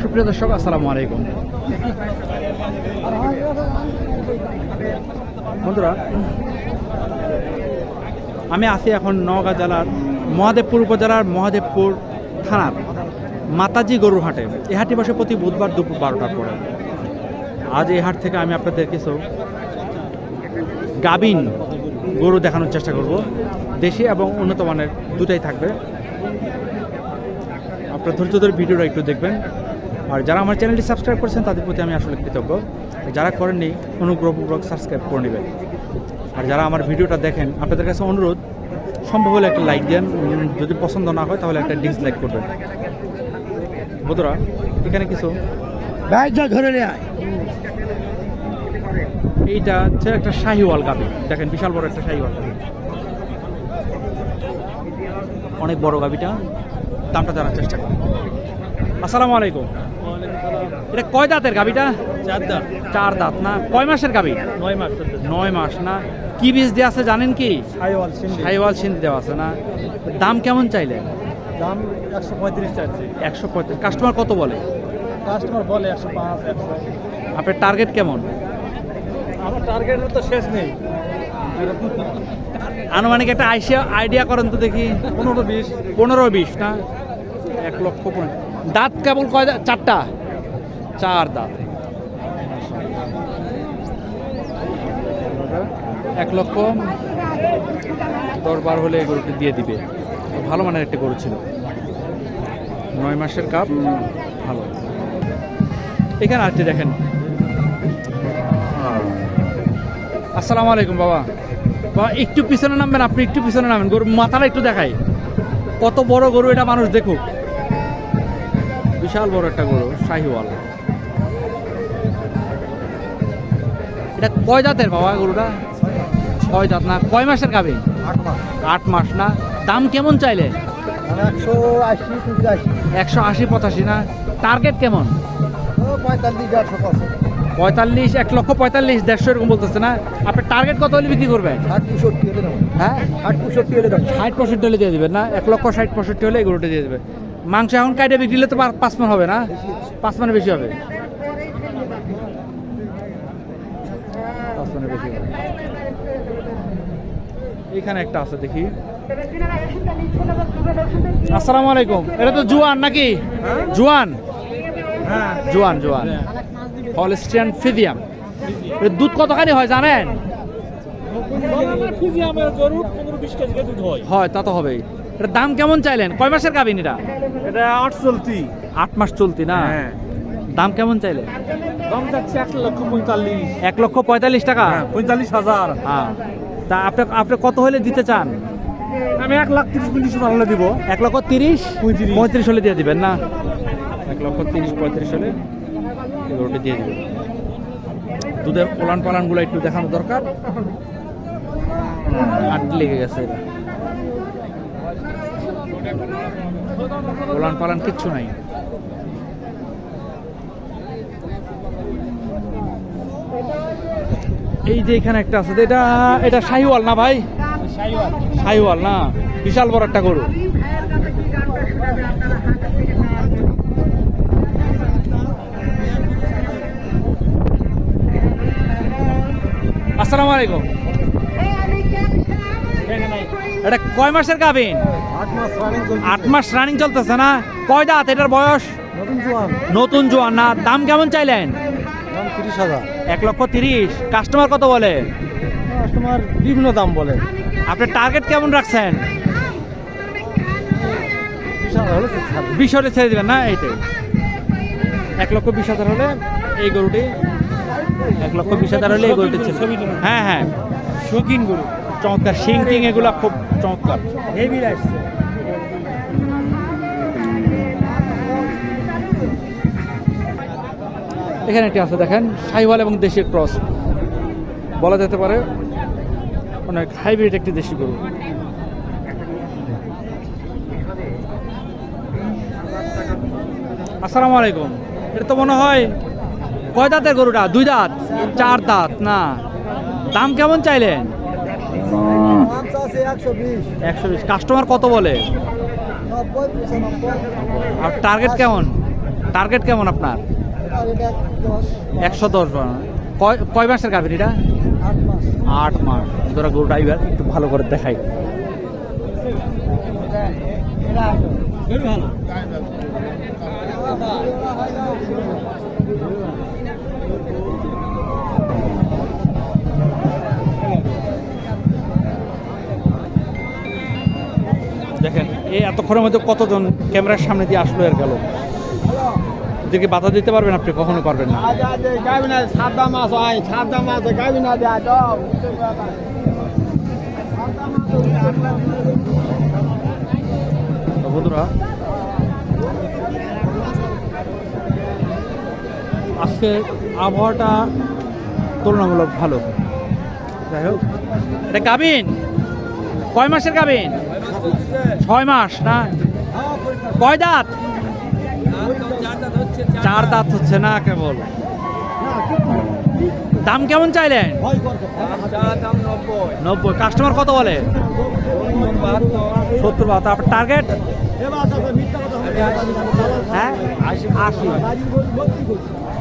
সুপ্রিয় দর্শক, আসসালামু আলাইকুম। বন্ধুরা, আমি আছি এখন নওগাঁ জেলার মহাদেবপুর উপজেলার মহাদেবপুর থানার মাতাজি গরুর হাটে। এই হাটটি বসে প্রতি বুধবার দুপুর বারোটার পরে। আজ এই হাট থেকে আমি আপনাদের কিছু গাবিন গরু দেখানোর চেষ্টা করব। দেশি এবং উন্নত মানের দুটাই থাকবে। আপনার ধৈর্য ধরে ভিডিওটা একটু দেখবেন। আর যারা আমার চ্যানেলটি সাবস্ক্রাইব করেছেন তাদের প্রতি আমি আসলে কৃতজ্ঞ। যারা করেননি অনুগ্রহপূর্বক সাবস্ক্রাইব করে নেবেন। আর যারা আমার ভিডিওটা দেখেন আপনাদের কাছে অনুরোধ সম্ভব হলে একটা লাইক দেন। যদি পছন্দ না হয় তাহলে একটা ডিসলাইক করবেন। বন্ধুরা এখানে কিছু ধরে নেয় এইটা হচ্ছে একটা শাহিওয়াল গাবি দেখেন বিশাল বড় একটা শাহিওয়াল গাবি অনেক বড় গাবিটা দামটা জানার চেষ্টা করুন আসসালামু আলাইকুম। এটা কয় দাঁতের গাবিটা চার দাঁত। চার দাঁত না? কয় মাসের গাবি নয় মাস নয় মাস না? কি বীজ দেওয়া আছে জানেন কি? শাহিওয়াল সিন্ধি দেওয়া আছে না? দাম কেমন চাইলে? দাম একশো পঁয়ত্রিশ চাইছে। একশো পঁয়ত্রিশ। কাস্টমার কত বলে? কাস্টমার বলে একশো পাঁচ একশো। আপনার টার্গেট কেমন? আমার টার্গেটের তো শেষ নেই। আনুমানিক একটা আইসিয়া আইডিয়া করেন তো দেখি। পনেরো বিশ। পনেরো বিশ না? এক লক্ষ পনেরো। দাঁত কেবল কয়? চারটা? চার দাঁত। এক লক্ষ। দশ বার হলে এই গরুটি দিয়ে দিবে। ভালো মানের একটা গরু ছিল। নয় মাসের কাপ। ভালো। এখানে আরটি দেখেন। আসসালামু আলাইকুম বাবা। বাবা একটু পিছনে নামবেন আপনি একটু পিছনে নামেন। গরু মাথাটা একটু দেখাই। কত বড় গরু এটা মানুষ দেখুক। বিশাল বড় একটা গরু শাহিওয়াল। এটা কয় দাঁতের বাবা গরুটা? ছয় দাঁত না কয় মাসের গাবে আট মাস। আট মাস না। দাম কেমন চাইলে? মানে একশো আশি পঁচাশি একশো আশি পঁচাশি না? টার্গেট কেমন? পঁয়তাল্লিশ পঁয়তাল্লিশ এক লক্ষ পঁয়তাল্লিশ দেড়শো এরকম বলতেছে না? আপনার টার্গেট কত হলে বিক্রি করবেন? ষাট পঁয়ষট্টি হলে হ্যাঁ? ষাট পঁয়ষট্টি হলে ষাট পঁয়ষট্টি হলে দিয়ে দেবেন না? এক লক্ষ ষাট পঁয়ষট্টি হলে এই গরুটা দিয়ে দেবে। মাংস এখন কাইটে বিক্রি হলে তো পাঁচ মান হবে না? পাঁচ মানে বেশি হবে। পাঁচ মানে বেশি হবে। এখানে একটা আছে দেখি। আসসালামু আলাইকুম। এটা তো জুয়ান নাকি? জুয়ান? হ্যাঁ। জুয়ান জুয়ান। Holstein Friesian. দুধ কতখানি হয় জানেন? হয় হয় তা তো হবেই। এটার দাম কেমন চাইলেন? কয় মাসের গাবিন এটা? এটা আট চলতি। আট মাস চলতি না? হ্যাঁ। দাম কেমন চাইলেন? দাম যাচ্ছে এক লক্ষ পঁয়তাল্লিশ। এক লক্ষ পঁয়তাল্লিশ টাকা? হ্যাঁ পঁয়তাল্লিশ হাজার। হ্যাঁ। তা আপনি আপনি কত হলে দিতে চান? আমি এক লাখ তিরিশ পঁয়ত্রিশ হলে দিব। এক লক্ষ তিরিশ? পঁয়ত্রিশ। হলে দিয়ে দিবেন না? এক লক্ষ তিরিশ পঁয়ত্রিশ হলে? গরুটি দিয়ে দিবেন দুধের পোলান পালানগুলো একটু দেখানো দরকার। আট লেগে গেছে এটা পোলান পালান কিচ্ছু নাই। এই যে এখানে একটা আছে, এটা এটা শাহিওয়াল না ভাই? শাহিওয়াল না, বিশাল বড় একটা গরু। আসসালামু আলাইকুম। এটা কয় মাসের গাবিন আট মাস রানিং চলতেছে না? কয় দাঁত? এটার বয়স? নতুন জোয়ান। না, দাম কেমন চাইলেন? এক লক্ষ তিরিশ। কাস্টমার কত বলে? কাস্টমার বিভিন্ন দাম বলে আপনি টার্গেট কেমন রাখছেন? বিশ হাজার ছেড়ে দেবেন। না, এইটাই। এক লক্ষ বিশ হাজার হলে এই গরুটি এক লক্ষ বিশ হাজার হলে এই গরুটি ছিল। হ্যাঁ হ্যাঁ শৌখিন গরু চমৎকার। শিং টিং এগুলা খুব চমৎকার। হেভি আসছে এখানে একটি আছে দেখেন সাইওয়াল এবং দেশি ক্রস। বলা যেতে পারে অনেক হাইব্রিড একটি দেশি গরু। আসসালামু আলাইকুম। এটা তো মনে হয় কয় দাঁতের গরুটা? দুই দাঁত? চার দাঁত, না। দাম কেমন চাইলেন? একশো বিশ। কাস্টমার কত বলে? আর টার্গেট কেমন? টার্গেট কেমন আপনার? একশো দশ কয় কয় মাসের গাভীর এটা? আট মাস। ধরা গরু ড্রাইভার একটু ভালো করে দেখাই। দেখেন এই এতক্ষণের মধ্যে কতজন ক্যামেরার সামনে দিয়ে আসলো আর গেল? এদেরকে বাধা দিতে পারবেন আপনি? কখনো পারবেন না। হয় দাও তো বন্ধুরা আজকে আবহাওয়াটা তুলনামূলক ভালো। যাই হোক। এটা গাবিন? কয় মাসের গাবিন? ছয় মাস, না? কয় দাঁত? চার দাঁত হচ্ছে না, কেবল। দাম কেমন চাইলেন? নব্বই। কাস্টমার কত বলে? সত্তর বাহাত্তর। আপনার টার্গেট হ্যাঁ? আশি।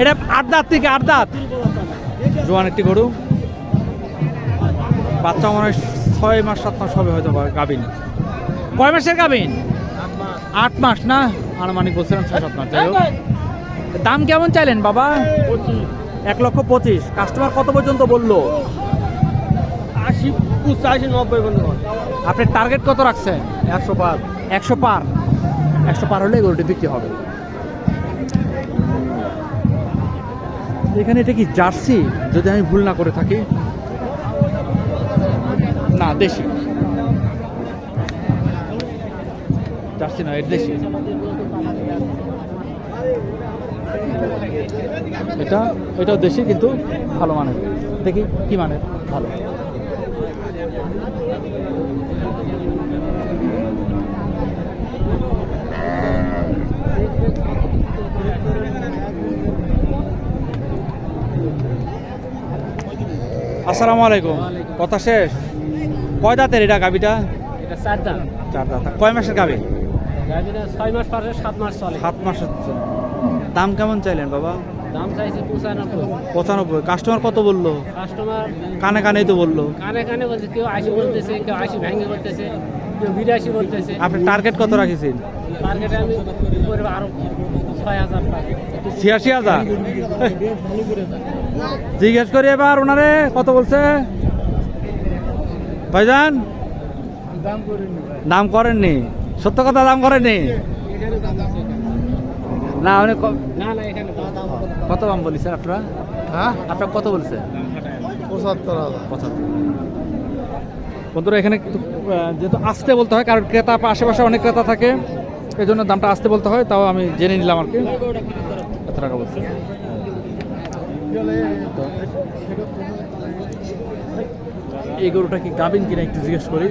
এটা আট দাঁত থেকে আট দাঁত। জুয়ান একটি গরু। বাচ্চা মনে হয় ছয় মাস সাত মাস হবে হয়তো বা গাভিন। কয় মাসের গাভিন? আট মাস না? আনুমানিক বলছিলাম ছয় সাত মাস যাই হোক। দাম কেমন চাইলেন বাবা? এক লক্ষ পঁচিশ। কাস্টমার কত পর্যন্ত বলল? আশি পঁচাশি নব্বই আপনি টার্গেট কত রাখছেন? একশো পার। একশো পার। একশো পার হলে গরুটি বিক্রি হবে। এখানে এটা কি জার্সি? যদি আমি ভুল না করে থাকি? না, দেশি। জার্সি না, এটা দেশি। এটা, এটাও দেশি কিন্তু ভালো মানের। দেখি কি মানের? ভালো। আসসালামু আলাইকুম। কথা শেষ? কয় দাঁতের এটা গাবিটা এটা চার দাম চার দাঁত। কয় মাসের গাবি ছয় মাস পারে সাত মাস চলে। সাত মাস হচ্ছে। দাম কেমন চাইলেন বাবা? দাম চাইছে পঁচানব্বই। পঁচানব্বই। কাস্টমার কত বলল? কাস্টমার কানে কানেই তো বলল। কানে কানে বলছে কেউ আশি বলতেছে কেউ আশি ভেঙে বলতেছে কেউ বিরাশি বলতেছে। আপনি টার্গেট কত রাখিছেন? মার্কেটে আমি করব আরও ছয় হাজার ছিয়াশি হাজার? জিজ্ঞেস করি এবার ওনারে কত বলছে? ভাইজান? দাম করেননি। সত্য কথা দাম করেননি? না উনি ক- না না এখানে দাম কত দাম বলেছেন আপনারা? হ্যাঁ? আপনার কত বলছে? পঁচাত্তর হাজার। পঁচাত্তর। বন্ধুরা এখানে যেহেতু আসতে বলতে হয় কারণ ক্রেতা আশেপাশে অনেক ক্রেতা থাকে। এই জন্য দামটা আসতে বলতে হয়, তাও আমি জেনে নিলাম আর কি। এত টাকা বলছে। এই গরুটা কি গাবিন কিনা একটু জিজ্ঞেস করি।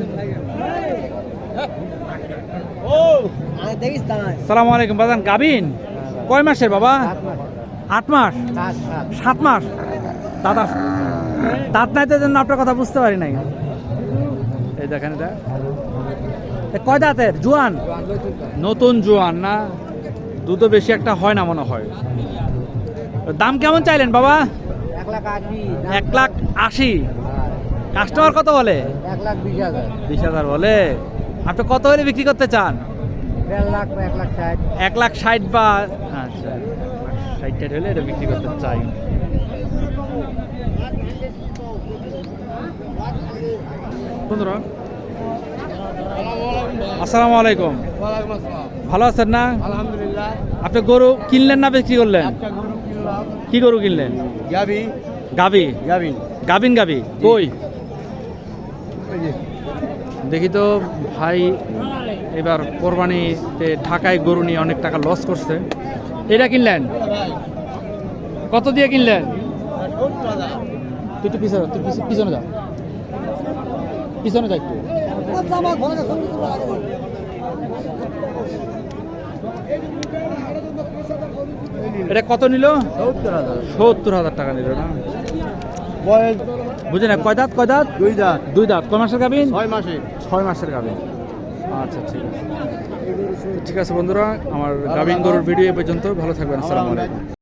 সালাম আলাইকুম বাজান গাবিন কয় মাসের বাবা? আট মাস? সাত মাস? দাদা, দাঁত নাই তো জন্য আপনার কথা বুঝতে পারি নাই। এই দেখেন এটা। কয় দাঁতের? জোয়ান? নতুন জোয়ান না? দুধও বেশি একটা হয় না মনে হয়। দাম কেমন চাইলেন বাবা? এক লাখ আশি। কাস্টমার কত বলে? এক লাখ বিশ হাজার। বিশ হাজার বলে। আপনি কত হলে বিক্রি করতে চান? এক লাখ ষাট। বা আচ্ছা ষাট টাইট হলে এটা বিক্রি করতে চাই। বন্ধুরা আসসালামু আলাইকুম। ভালো আছেন না? আলহামদুলিল্লাহ। আপনি গরু কিনলেন না বিক্রি করলেন? কি গরু কিনলেন? যাবি গাবি? যাবি গাবিন গাবি। কই? দেখি তো ভাই এবার কোরবানিতে ঢাকায় গরু নিয়ে অনেক টাকা লস করছে। এটা কিনলেন? কত দিয়ে কিনলেন? তুই একটু পিছনে পিছনে যা। পিছনে যা একটু। এটা কত নিল? সত্তর হাজার। টাকা নিল না? বুঝে না কয় দাঁত কয় দাঁত? দুই দাঁত। দুই দাঁত। কয় মাসের গাবিন ছয় মাসে। ছয় মাসের গাবিন আচ্ছা ঠিক আছে। ঠিক আছে বন্ধুরা আমার গাবিন গরুর ভিডিও এ পর্যন্ত। ভালো থাকবেন আসসালামু আলাইকুম।